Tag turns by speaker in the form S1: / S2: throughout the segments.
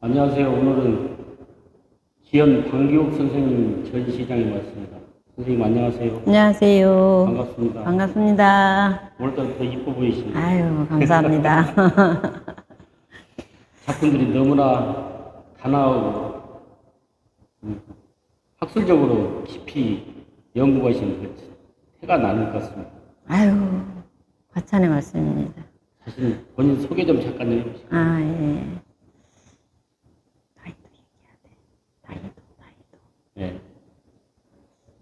S1: 안녕하세요. 오늘은 기현 방기욱 선생님 전시장에 왔습니다. 선생님 안녕하세요.
S2: 안녕하세요.
S1: 반갑습니다.
S2: 반갑습니다.
S1: 오늘따라 더 이뻐 보이십니다.
S2: 아유, 감사합니다.
S1: 작품들이 너무나 단아하고 음, 학술적으로 깊이 연구하신 그 태가 나는 것 같습니다.
S2: 아유, 과찬의 말씀입니다.
S1: 사실 본인 소개 좀 잠깐 해주시죠.
S2: 아, 예. 나이도 얘기해야 돼. 나이도, 나이도.
S1: 네.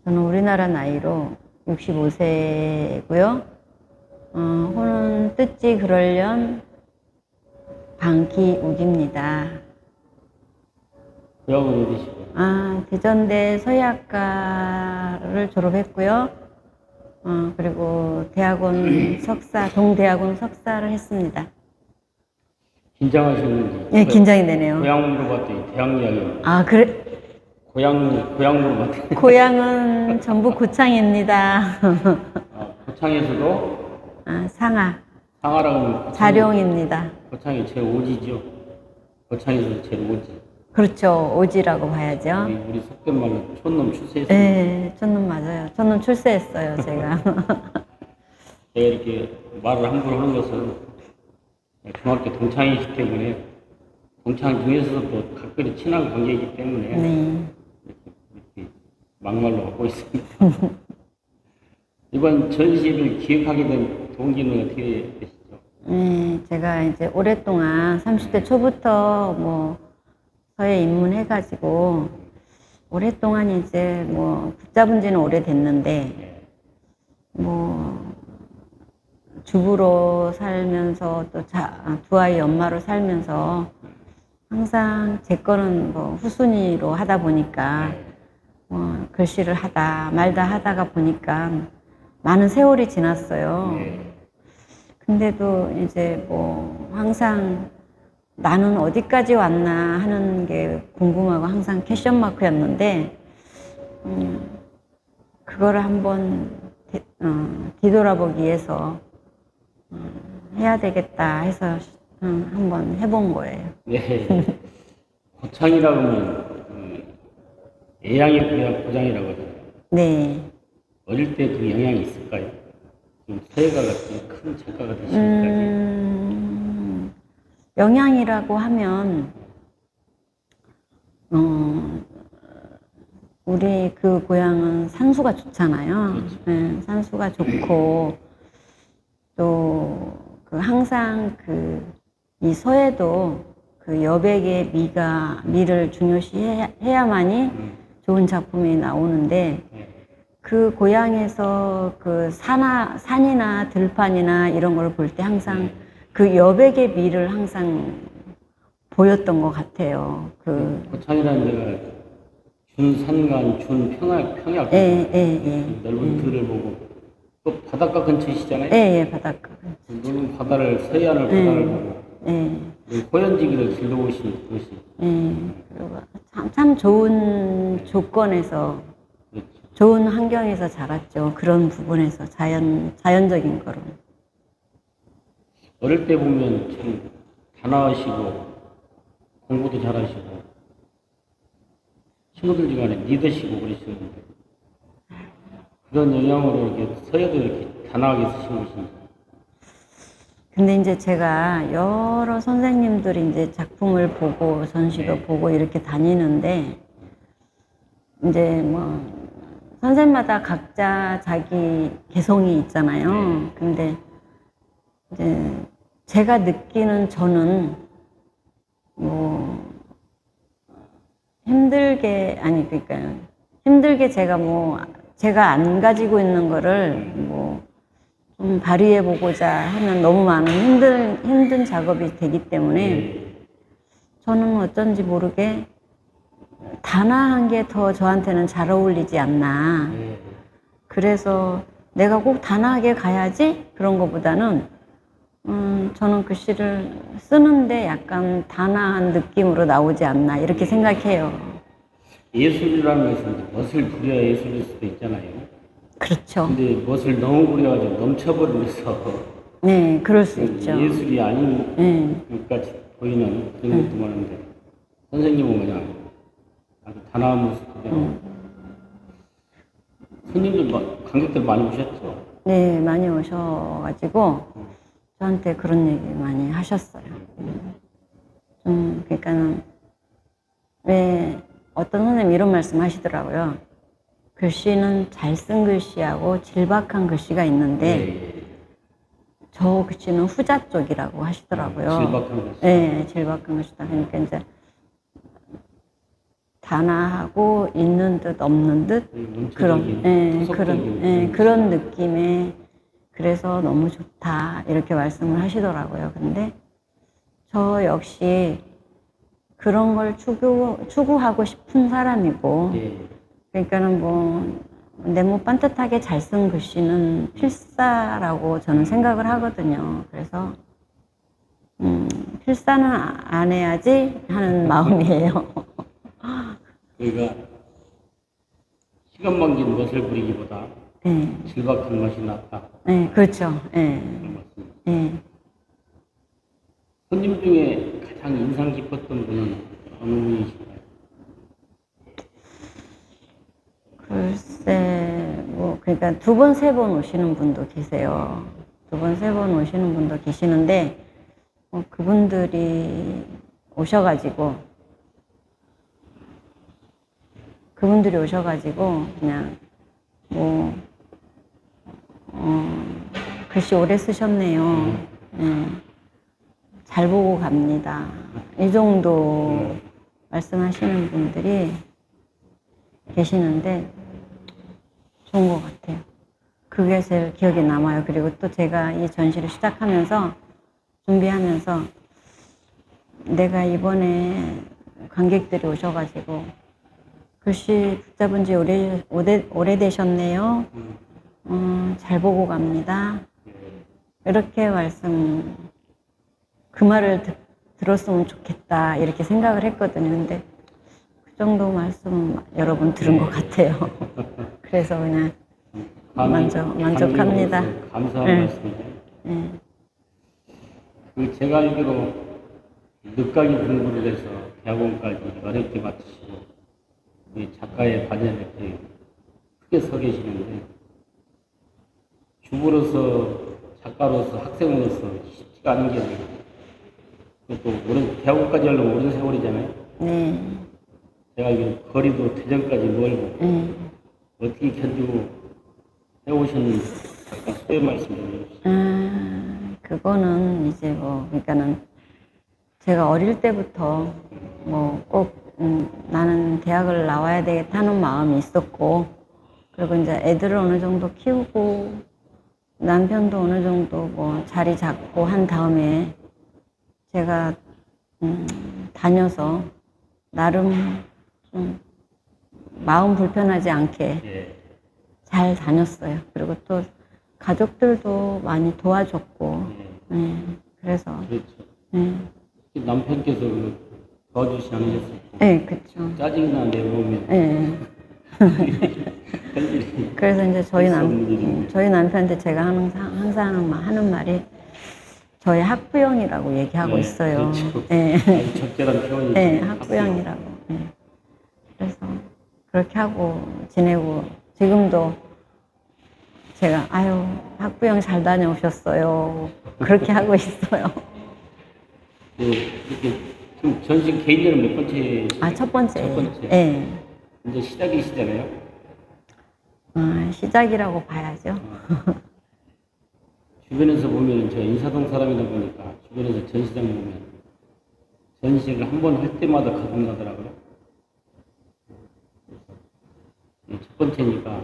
S2: 저는 우리나라 나이로 65세고요. 어, 호는 뜻지 그럴련 방기욱입니다.
S1: 고향은 어디시고요?
S2: 아, 대전대 서예학과를 졸업했고요. 어, 그리고 대학원 석사, 동대학원 석사를 했습니다.
S1: 긴장하셨는지.
S2: 예, 긴장이 되네요.
S1: 고향 물어봤더니 대학 이야기.
S2: 아, 그래.
S1: 고향 고향 물어봤더니
S2: 고향은 전북 고창입니다.
S1: 아, 고창에서도
S2: 아, 상하,
S1: 상하라고
S2: 자룡입니다.
S1: 고창이 제일 오지죠. 고창에서 제일 오지.
S2: 그렇죠. 오지라고 봐야죠.
S1: 우리, 우리 속된 말로 촌놈 출세해서
S2: 네, 저는 맞아요. 저는 출세했어요, 제가.
S1: 제가 이렇게 말을 함부로 하는 것은 중학교 동창이기 때문에 동창 중에서도 각별히 친한 관계이기 때문에
S2: 네.
S1: 막말로 하고 있습니다. 이번 전시를 기획하게 된 동기는 어떻게 되시죠?
S2: 네, 제가 이제 오랫동안 30대 초부터 뭐 서예 입문해가지고 오랫동안 이제 뭐 붙잡은 지는 오래됐는데
S1: 예.
S2: 뭐 주부로 살면서 또두 아이 엄마로 살면서 항상 제 거는 뭐 후순위로 하다 보니까 뭐 글씨를 하다 말다 하다가 보니까 많은 세월이 지났어요.
S1: 예.
S2: 근데도 이제 뭐 항상 나는 어디까지 왔나 하는 게 궁금하고 항상 캐션 마크였는데 음, 그거를 한번 디, 어, 뒤돌아보기 위해서 음, 해야 되겠다 해서 음, 한번 해본 거예요.
S1: 네. 고창이라고 하 애양의 고향 고장이라고 하잖아요.
S2: 네.
S1: 어릴 때 그 영향이 있을까요? 좀 서예가 같은 큰 작가가 되시니까
S2: 음, 영양이라고 하면, 어, 우리 그 고향은 산수가 좋잖아요.
S1: 그렇죠.
S2: 네, 산수가 좋고, 또, 그 항상 그, 이 서예도 그 여백의 미가, 미를 중요시 해야, 해야만이
S1: 음,
S2: 좋은 작품이 나오는데,
S1: 네.
S2: 그 고향에서 그 산하, 산이나 들판이나 이런 걸 볼 때 항상 그 여백의 미를 항상 보였던 것 같아요. 그,
S1: 고창이라는 데가 준산간, 준평약, 평약
S2: 예, 예, 예.
S1: 넓은 들을 보고 또 바닷가 근처이시잖아요.
S2: 예, 예, 바닷가.
S1: 넓은 바다를 서해안을 바다를 보고
S2: 예,
S1: 이 호연지기를 길러오신 곳이
S2: 예. 그리고 참, 참 좋은 조건에서. 좋은 환경에서 자랐죠. 그런 부분에서 자연, 자연적인 거로.
S1: 어릴 때 보면 참 단아하시고 공부도 잘하시고 친구들 중간에 리더시고 그러시는데 그런 영향으로 이렇게 서예도 이렇게 단아하게 쓰신 것인지
S2: 근데 이제 제가 여러 선생님들이 이제 작품을 보고 전시도
S1: 네.
S2: 보고 이렇게 다니는데 이제 뭐 선생마다 각자 자기 개성이 있잖아요.
S1: 네.
S2: 근데 이제 제가 느끼는 저는 뭐 힘들게 아니 그러니까 힘들게 제가 뭐 제가 안 가지고 있는 거를 뭐 좀 발휘해 보고자 하면 너무 많은 힘든 힘든 작업이 되기 때문에
S1: 네.
S2: 저는 어쩐지 모르게 단아한 게 더 저한테는 잘 어울리지 않나.
S1: 네.
S2: 그래서 내가 꼭 단아하게 가야지 그런 것보다는 음, 저는 글씨를 쓰는데 약간 단아한 느낌으로 나오지 않나 이렇게 생각해요.
S1: 예술이라는 것은 멋을 부려야 예술일 수도 있잖아요.
S2: 그렇죠.
S1: 근데 멋을 너무 부려가지고 넘쳐버리면서
S2: 네, 그럴 수 있죠.
S1: 예술이 아닌
S2: 네,
S1: 것까지 보이는 그런 것도 많은데 선생님은 그냥 아주 단아한 모습 그대로
S2: 음.
S1: 손님들 막 관객들 많이 오셨죠?
S2: 네, 많이 오셔가지고 저한테 그런 얘기 많이 하셨어요. 좀 그러니까는 왜 어떤 선생님 이런 말씀 하시더라고요. 글씨는 잘 쓴 글씨하고 질박한 글씨가 있는데
S1: 예,
S2: 저 글씨는 후자 쪽이라고 하시더라고요.
S1: 질박한 글씨.
S2: 네, 질박한 글씨다. 그러니까 이제 단아하고 있는 듯 없는 듯 그런
S1: 그런
S2: 예, 그런 예, 그런 느낌에 그래서 너무 좋다 이렇게 말씀을 하시더라고요. 근데 저 역시 그런 걸 추구 추구하고 싶은 사람이고
S1: 예,
S2: 그러니까는 뭐 네모 반듯하게 잘 쓴 글씨는 필사라고 저는 생각을 하거든요. 그래서 음, 필사는 안 해야지 하는 마음이에요.
S1: 그러니까 시간 만긴 멋을 부리기보다
S2: 네,
S1: 질박한 것이 낫다.
S2: 네, 그렇죠. 네. 네.
S1: 손님 중에 가장 인상 깊었던 분은 어느 분이신가요?
S2: 글쎄, 뭐, 그러니까 두 번, 세 번 오시는 분도 계세요. 두 번, 세 번 오시는 분도 계시는데, 뭐 그분들이 오셔가지고, 그분들이 오셔가지고, 그냥, 뭐, 어, 글씨 오래 쓰셨네요. 예. 잘 보고 갑니다. 이 정도 말씀하시는 분들이 계시는데 좋은 것 같아요. 그게 제일 기억에 남아요. 그리고 또 제가 이 전시를 시작하면서 준비하면서 내가 이번에 관객들이 오셔가지고 글씨 붙잡은 지 오래, 오래, 오래되셨네요. 어, 잘 보고 갑니다. 이렇게 말씀, 그 말을 듣, 들었으면 좋겠다. 이렇게 생각을 했거든요. 근데 그 정도 말씀 여러 번 들은 것 같아요. 그래서 그냥
S1: 감히-
S2: 만족- 만족합니다.
S1: 감사한
S2: 네.
S1: 말씀이죠.
S2: 예,
S1: 그 제가 알기로 늦가기 공부를 해서 대학원까지 어렵게 마치시고 이 작가의 반열에 이렇게 크게 서 계시는데 주부로서 작가로서 학생으로서 쉽지가 않은 게또 오랜 대학원까지 하려면 오랜 세월이잖아요.
S2: 네,
S1: 제가 알기로 거리도 대전까지 멀고
S2: 예.
S1: 어떻게 견디고 해오셨는지 잠깐 소개 말씀 좀 해주세요.
S2: 아, 그거는 이제 뭐, 그러니까는 제가 어릴 때부터 뭐꼭 음, 나는 대학을 나와야 되겠다 하는 마음이 있었고, 그리고 이제 애들을 어느 정도 키우고, 남편도 어느 정도 뭐 자리 잡고 한 다음에 제가 음, 다녀서 나름 좀 마음 불편하지 않게
S1: 예.
S2: 잘 다녔어요. 그리고 또 가족들도 많이 도와줬고,
S1: 예.
S2: 네, 그래서,
S1: 그렇죠.
S2: 네,
S1: 남편께서 그 도와주시 않으셨을 거
S2: 네, 그쵸.
S1: 짜증나
S2: 네.
S1: 할 일이
S2: 그래서 이제 저희 남,
S1: 일인데.
S2: 저희 남편한테 제가 항상, 항상 하는 말이 저희 학부형이라고 얘기하고
S1: 네,
S2: 있어요.
S1: 그렇죠.
S2: 네.
S1: 적절한 표현이죠.
S2: 네, 학부형이라고. 네. 그렇게 하고 지내고 지금도 제가 아유 학부형 잘 다녀오셨어요. 그렇게 하고 있어요.
S1: 네, 이렇게 전신 개인전은 몇 번째?
S2: 아첫 번째.
S1: 첫 번째.
S2: 네.
S1: 이제 시작이시잖아요.
S2: 아, 시작이라고 봐야죠.
S1: 주변에서 보면 제가 인사동 사람이다 보니까 주변에서 전시장 보면 전시를 한 번 할 때마다 거듭나더라고요. 그래서 첫 번째니까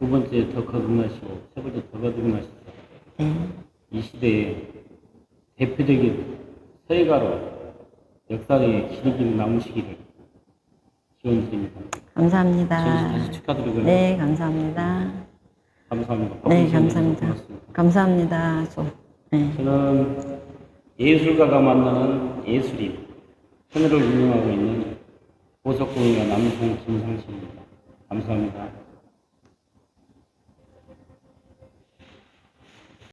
S1: 두 번째 더 거듭나시고 세 번째 더 거듭나시고
S2: 네.
S1: 이 시대의 대표적인 서예가로 역사의 기록이 남으시기를 지원드립니다. 전시
S2: 감사합니다.
S1: 다시 축하드리고요.
S2: 네, 감사합니다.
S1: 감사합니다.
S2: 네, 감사합니다.
S1: 고맙습니다.
S2: 감사합니다. 저, 네.
S1: 저는 예술가가 만나는 예술인 채널을 운영하고 있는 보석공예가 남성 김상식입니다. 감사합니다.